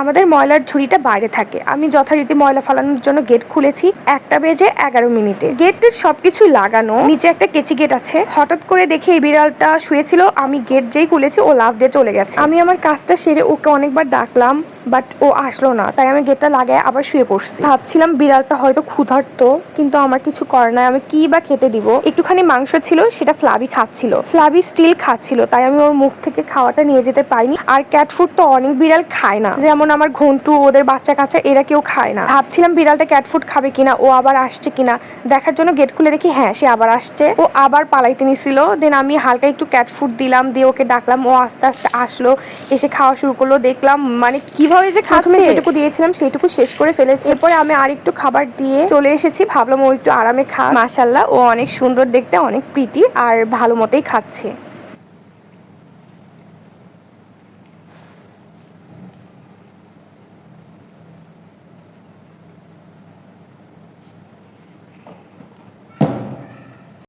আমাদের ময়লার ঝুড়িটা বাইরে থাকে। আমি যথারীতি ময়লা ফালানোর জন্য গেট খুলেছি। একটা বেজে এগারো মিনিটে। গেটের সবকিছুই লাগানো, নিচে একটা কেচি গেট আছে। হঠাৎ করে দেখে এই বিড়ালটা শুয়েছিল। আমি গেট যেই খুলেছি, ও লাভ দিয়ে চলে গেছে। আমি আমার কাজটা সেরে ওকে অনেকবার ডাকলাম। বাট ও আসলো না, তাই আমি গেটটা লাগাই আবার শুয়ে পড়ছি। ভাবছিলাম বিড়ালটা হয়তো ক্ষুধার্ত, কিন্তু আমার কিছু করার নাই, আমি কি বা খেতে দিব? একটুখানি মাংস ছিল, সেটা ফ্লাবি খাচ্ছিল। ফ্লাবি স্টিল খাচ্ছিল, তাই আমি ওর মুখ থেকে খাওয়াটা নিয়ে যেতে পারিনি। আর ক্যাট ফুড তো অনেক বিড়াল খায় না, যেমন আমার ঘন্টু, ওদের বাচ্চা কাচ্চা এরা কেউ খায় না। ভাবছিলাম বিড়ালটা ক্যাট ফুড খাবে কিনা, ও আবার আসছে কিনা। দেখার জন্য গেট খুলে দেখি হ্যাঁ সে আবার আসছে। ও আবার পালাইতে নিছিল দেন আমি হালকা একটু ক্যাট ফুড দিলাম, দিয়ে ওকে ডাকলাম, ও আস্তে আস্তে আসলো, এসে খাওয়া শুরু করল, দেখলাম মানে কীভাবে যে প্রথমে যেটুকু দিয়েছিলাম সেটুকু শেষ করে ফেলেছি। এরপরে আমি আর একটু খাবার দিয়ে চলে এসেছি। ভাবলাম ও একটু আরামে খা মাশাল্লাহ ও অনেক সুন্দর দেখতে অনেক প্রিটি আর ভালো মতোই খাচ্ছে।